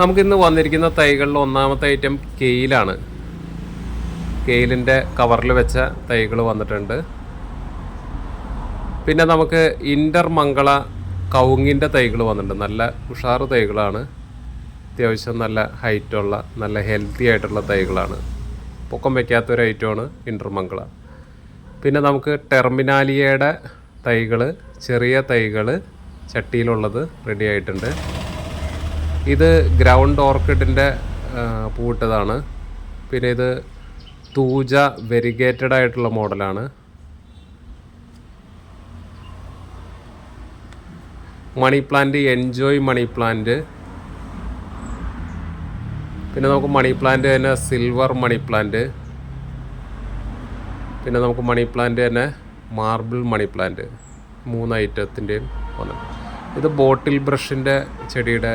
നമുക്കിന്ന് വന്നിരിക്കുന്ന തൈകളിൽ ഒന്നാമത്തെ ഐറ്റം കെയിലാണ്. കെയിലിന്റെ കവറിൽ വെച്ച തൈകൾ വന്നിട്ടുണ്ട്. പിന്നെ നമുക്ക് ഇന്റർ മംഗള കവുങ്ങിന്റെ തൈകൾ വന്നിട്ടുണ്ട്. നല്ല ഉഷാറ് തൈകളാണ്. അത്യാവശ്യം നല്ല ഹൈറ്റുള്ള നല്ല ഹെൽത്തി ആയിട്ടുള്ള തൈകളാണ്. പൊക്കം വയ്ക്കാത്തൊരു ഐറ്റമാണ് ഇന്റർ മംഗള. പിന്നെ നമുക്ക് ടെർമിനാലിയയുടെ തൈകൾ ചെറിയ തൈകൾ ചട്ടിയിലുള്ളത് റെഡി ആയിട്ടുണ്ട്. ഇത് ഗ്രൗണ്ട് ഓർക്കിഡിന്റെ പൂവിട്ടതാണ് പിന്നെ ഇത് തൂജ വെരിഗേറ്റഡ് ആയിട്ടുള്ള മോഡലാണ്. Money plant enjoy money plant. പിന്നെ നമുക്ക് മണി പ്ലാന്റ് തന്നെ സിൽവർ മണി പ്ലാന്റ്. പിന്നെ നമുക്ക് മണി പ്ലാന്റ് തന്നെ മാർബിൾ മണി പ്ലാന്റ്. മൂന്ന് ഐറ്റത്തിന്റെയും ഇത് ബോട്ടിൽ ബ്രഷിന്റെ ചെടിയുടെ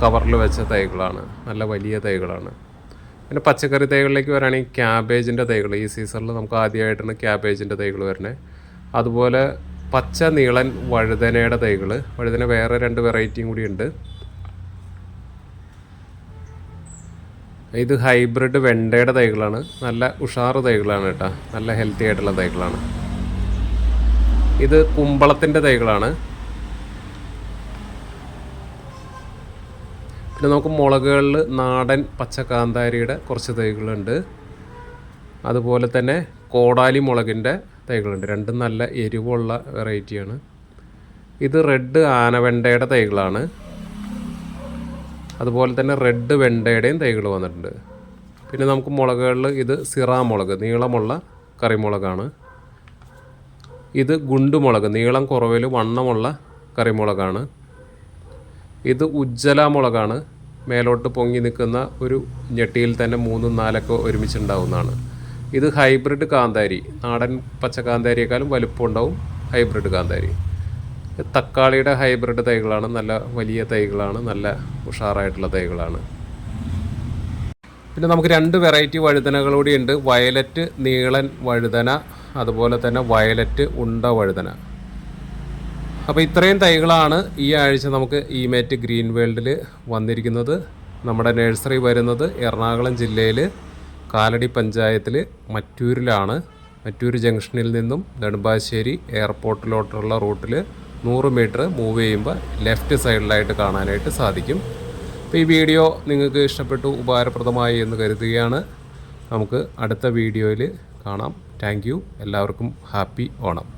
കവറിൽ വെച്ച തൈകളാണ്. നല്ല വലിയ തൈകളാണ്. പിന്നെ പച്ചക്കറി തൈകളിലേക്ക് വരാണെങ്കിൽ ക്യാബേജിന്റെ തൈകൾ. ഈ സീസണിൽ നമുക്ക് ആദ്യമായിട്ടാണ് ക്യാബേജിന്റെ തൈകൾ വരുന്നത്. അതുപോലെ പച്ച നീളൻ വഴുതനയുടെ തൈകൾ. വഴുതന വേറെ രണ്ട് വെറൈറ്റിയും കൂടി ഉണ്ട്. ഇത് ഹൈബ്രിഡ് വെണ്ടയുടെ തൈകളാണ്. നല്ല ഉഷാറ് തൈകളാണ് കേട്ടോ. നല്ല ഹെൽത്തി ആയിട്ടുള്ള തൈകളാണ്. ഇത് കുമ്പളത്തിന്റെ തൈകളാണ്. പിന്നെ നമുക്ക് മുളകുകളിൽ നാടൻ പച്ച കാന്താരിയുടെ കുറച്ച് തൈകളുണ്ട്. അതുപോലെ തന്നെ കോടാലി മുളകിന്റെ തൈകളുണ്ട്. രണ്ടും നല്ല എരിവുള്ള വെറൈറ്റിയാണ്. ഇത് റെഡ് ആനവെണ്ടയുടെ തൈകളാണ്. അതുപോലെ തന്നെ റെഡ് വെണ്ടയുടെയും തൈകൾ വന്നിട്ടുണ്ട്. പിന്നെ നമുക്ക് മുളകുകളിൽ ഇത് സിറാ മുളക് നീളമുള്ള കറിമുളകാണ്. ഇത് ഗുണ്ടുമുളക് നീളം കുറവിൽ വണ്ണമുള്ള കറിമുളകാണ്. ഇത് ഉജ്ജല മുളകാണ്. മേലോട്ട് പൊങ്ങി നിൽക്കുന്ന ഒരു ഞെട്ടിയിൽ തന്നെ മൂന്നും നാലൊക്കെ ഒരുമിച്ചുണ്ടാവുന്നതാണ്. ഇത് ഹൈബ്രിഡ് കാന്താരി. നാടൻ പച്ച കാന്താരിയേക്കാളും വലുപ്പം ഉണ്ടാവും ഹൈബ്രിഡ് കാന്താരി. തക്കാളിയുടെ ഹൈബ്രിഡ് തൈകളാണ്. നല്ല വലിയ തൈകളാണ്. നല്ല ഉഷാറായിട്ടുള്ള തൈകളാണ്. പിന്നെ നമുക്ക് രണ്ട് വെറൈറ്റി വഴുതനകൾ വയലറ്റ് നീളൻ വഴുതന അതുപോലെ തന്നെ വയലറ്റ് ഉണ്ട വഴുതന. അപ്പോൾ ഇത്രയും തൈകളാണ് ഈ ആഴ്ച നമുക്ക് ഇമേറ്റ് ഗ്രീൻ വേൾഡിൽ വന്നിരിക്കുന്നത്. നമ്മുടെ നഴ്സറി വരുന്നത് എറണാകുളം ജില്ലയിൽ കാലടി പഞ്ചായത്തിൽ മറ്റൂരിലാണ്. മറ്റൂർ ജംഗ്ഷനിൽ നിന്നും നെടുമ്പാശ്ശേരി എയർപോർട്ടിലോട്ടുള്ള റൂട്ടിൽ നൂറ് മീറ്റർ മൂവ് ചെയ്യുമ്പോൾ ലെഫ്റ്റ് സൈഡിലായിട്ട് കാണാനായിട്ട് സാധിക്കും. അപ്പോൾ ഈ വീഡിയോ നിങ്ങൾക്ക് ഇഷ്ടപ്പെട്ടു ഉപകാരപ്രദമായി എന്ന് കരുതുകയാണ്. നമുക്ക് അടുത്ത വീഡിയോയിൽ കാണാം. താങ്ക് എല്ലാവർക്കും ഹാപ്പി ഓണം.